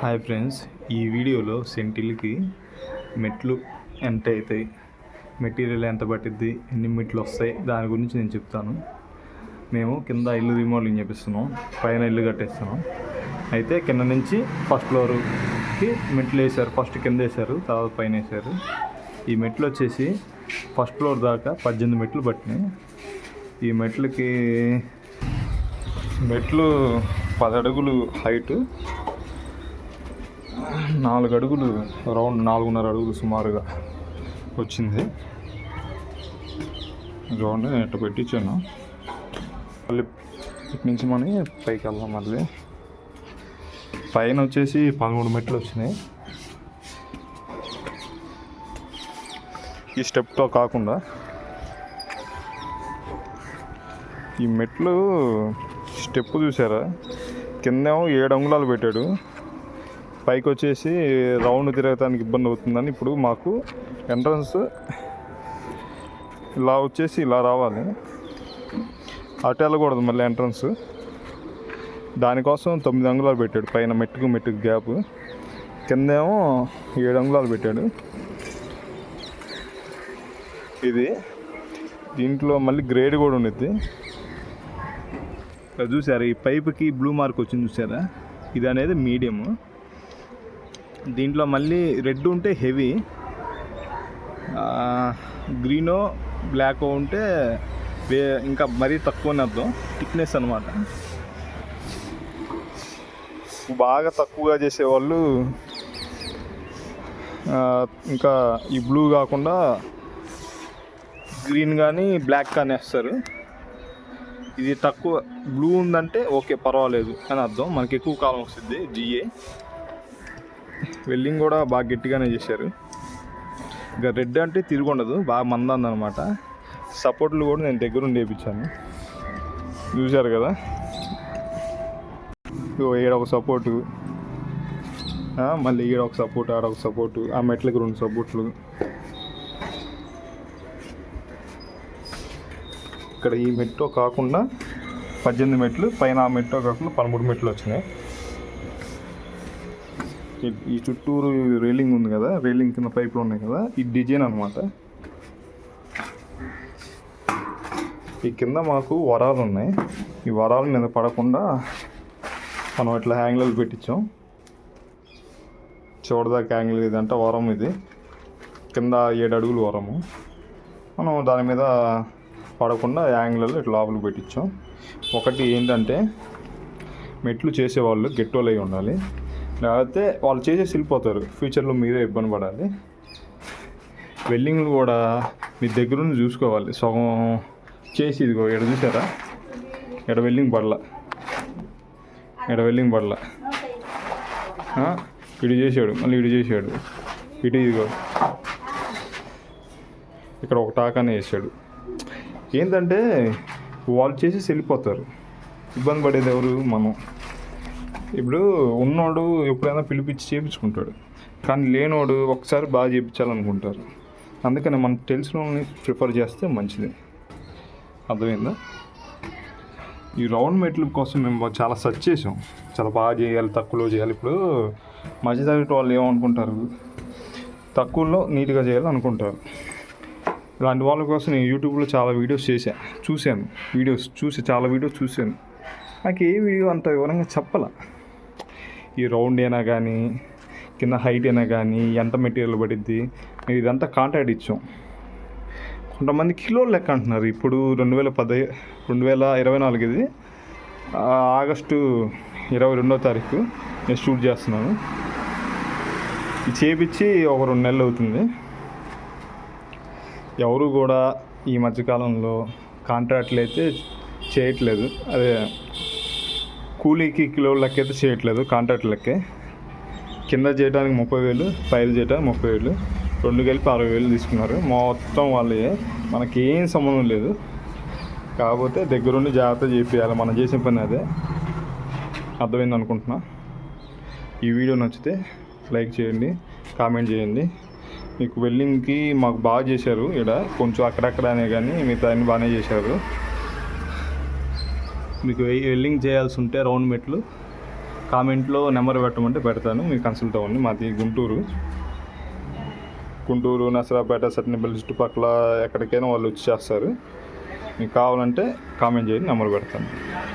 Hi friends ఈ వీడియోలో సెంటిల్కి మెట్లు ఎంత అవుతాయి? మెటీరియల్ ఎంత పట్టిద్ది? ఎన్ని మెట్లు వస్తాయి? దాని గురించి నేను చెప్తాను. మేము కింద ఇల్లు రిమోడలింగ్ చేపిస్తున్నాం. పైన ఇల్లు కట్టేస్తున్నాం. అయితే కింద నుంచి ఫస్ట్ ఫ్లోర్కి మెట్లు వేశారు. ఫస్ట్ కింద వేశారు తర్వాత పైన వేశారు. ఈ మెట్లు వచ్చేసి ఫస్ట్ ఫ్లోర్ దాకా పద్దెనిమిది మెట్లు పట్టినాయి. ఈ మెట్లకి మెట్లు పది అడుగులు హైట్ నాలుగు అడుగులు రౌండ్ నాలుగున్నర అడుగులు సుమారుగా వచ్చింది. గ్రౌండ్ నేను ఇట్లా పెట్టించాను? మళ్ళీ ఇటు నుంచి మనం పైకి వెళ్దాం మళ్ళీ. పైన వచ్చేసి పదమూడు మెట్లు వచ్చినాయి. ఈ స్టెప్తో కాకుండా ఈ మెట్లు స్టెప్ చూసారా? కిందేమో ఏడు అంగుళాలు పెట్టాడు. పైకి వచ్చేసి రౌండ్ తిరగటానికి ఇబ్బంది అవుతుందని ఇప్పుడు మాకు ఎంట్రన్స్ ఇలా వచ్చేసి ఇలా రావాలి. అటు వెళ్ళకూడదు మళ్ళీ ఎంట్రన్స్. దానికోసం తొమ్మిది అంగుళాలు పెట్టాడు. పైన మెట్టుకు మెట్టుకు గ్యాప్. కిందేమో ఏడు అంగుళాలు పెట్టాడు. ఇది దీంట్లో మళ్ళీ గ్రేడ్ కూడా ఉండిద్ది చూసారా? ఈ పైప్కి బ్లూ మార్క్ వచ్చింది చూసారా? ఇది అనేది మీడియము దీంట్లో మళ్ళీ రెడ్ ఉంటే హెవీ. గ్రీనో బ్లాక్ ఉంటే వే ఇంకా మరీ తక్కువ అర్థం థిక్నెస్ అనమాట బాగా తక్కువగా చేసేవాళ్ళు ఇంకా ఈ బ్లూ కాకుండా గ్రీన్ కానీ బ్లాక్ కానీ వేస్తారు. ఇది తక్కువ బ్లూ ఉందంటే ఓకే పర్వాలేదు అని అర్థం. మనకి ఎక్కువ కాలం వస్తుంది జిఏ వెల్డింగ్ కూడా బాగా గట్టిగానే చేశారు. ఇంకా రెడ్ అంటే తిరిగి ఉండదు బాగా మందంది సపోర్ట్లు కూడా నేను దగ్గరుండి వేయించాను చూశారు కదా? ఇగో ఈడ ఒక సపోర్టు. మళ్ళీ ఈడ ఒక సపోర్ట్ ఆడ ఒక సపోర్టు ఆ మెట్లకి రెండు సపోర్ట్లు. ఇక్కడ ఈ మెట్టు కాకుండా పద్దెనిమిది మెట్లు పైన ఆ మెట్టు కాకుండా పదమూడు మెట్లు వచ్చినాయి. ఈ- చుట్టూరు రైలింగ్ ఉంది కదా రైలింగ్ కింద పైపులు ఉన్నాయి కదా ఈ డిజైన్ అనమాట ఈ కింద మాకు వరాలు ఉన్నాయి. ఈ వరాల మీద పడకుండా మనం ఇట్లా హ్యాంగిల్ పెట్టించాం. చూడదాకా హ్యాంగిల్ ఇదంటే వరం ఇది. కింద ఏడు అడుగులు వరము. మనం దాని మీద పడకుండా యాంగిల్లో ఇట్లా లోపలికి పెట్టించాం. ఒకటి ఏంటంటే మెట్లు చేసేవాళ్ళు గెట్టోలు అయి ఉండాలి. లేకపోతే వాళ్ళు చేసేసి వెళ్ళిపోతారు ఫ్యూచర్లో మీరే ఇబ్బంది పడాలి. వెల్డింగ్లు కూడా మీ దగ్గరుండి చూసుకోవాలి. సగం చేసి ఇదిగో ఎడ చూసారా? ఎడ వెల్డింగ్ పడల? ఎడ వెల్డింగ్ పడల? ఇటు చేసాడు మళ్ళీ ఇటు చేసాడు. ఇటు ఇదిగో. ఇక్కడ ఒక టాకానే వేసాడు. ఏంటంటే వాళ్ళు చేసేసి వెళ్ళిపోతారు ఇబ్బంది పడేది ఎవరు? మనం. ఇప్పుడు ఉన్నోడు ఎప్పుడైనా పిలిపించి చేయించుకుంటాడు కానీ లేనోడు ఒకసారి బాగా చేయించాలనుకుంటారు అందుకని మనకు తెలిసిన వాళ్ళని ప్రిఫర్ చేస్తే మంచిది. అర్థమైందా? ఈ రౌండ్ మెట్ల కోసం మేము చాలా సెర్చ్ చేసాం. చాలా బాగా చేయాలి తక్కువలో చేయాలి. ఇప్పుడు మధ్యతరగతి వాళ్ళు ఏమనుకుంటారు? తక్కువలో నీట్గా చేయాలి అనుకుంటారు. ఇలాంటి వాళ్ళ కోసం నేను యూట్యూబ్లో చాలా వీడియోస్ చేశాను చూశాను. వీడియోస్ చూసి చాలా వీడియోస్ చూశాను. నాకు ఏ వీడియో అంత వివరంగా చెప్పాల. ఈ రౌండ్ అయినా కానీ కింద హైట్ అయినా కానీ ఎంత మెటీరియల్ పడిద్ది మేము ఇదంతా కాంటాక్ట్ ఇచ్చాం. కొంతమంది కిలోలు లెక్క అంటున్నారు. ఇప్పుడు రెండు వేల పద రెండు వేల ఇరవై నాలుగు ఇది ఆగస్టు ఇరవై రెండో తారీఖు నేను షూట్ చేస్తున్నాను. చేపించి ఒక రెండు నెలలు అవుతుంది. ఎవరు కూడా ఈ మధ్యకాలంలో కాంట్రాక్ట్లు అయితే చేయట్లేదు. అదే కూలీకి కిలో లెక్కైతే అయితే చేయట్లేదు కాంట్రాక్ట్ లెక్కే. కింద చేయడానికి ముప్పై వేలు పైలు చేయడానికి ముప్పై వేలు రెండు కలిపి అరవై వేలు తీసుకున్నారు. మొత్తం వాళ్ళే మనకి ఏం సంబంధం లేదు. కాకపోతే దగ్గరుండి జాగ్రత్త చేపియాలి. మనం చేసిన పని అదే. అర్థమైంది అనుకుంటున్నా. ఈ వీడియో నచ్చితే లైక్ చేయండి కామెంట్ చేయండి. మీకు వెల్డింగ్కి మాకు బాగా చేశారు ఇక్కడ కొంచెం అక్కడక్కడ అనే కానీ మిగతా అన్ని బాగానే చేశారు. మీకు వెల్డింగ్ చేయాల్సి ఉంటే రౌండ్ మెట్లు కామెంట్లో నెంబర్ పెట్టమంటే పెడతాను. మీరు కన్సల్ట్ అవ్వండి. మాది గుంటూరు. గుంటూరు నసరాపేట సత్యనపల్లి చుట్టుపక్కల ఎక్కడికైనా వాళ్ళు వచ్చి చేస్తారు. మీకు కావాలంటే కామెంట్ చేయండి నెంబర్ పెడతాను.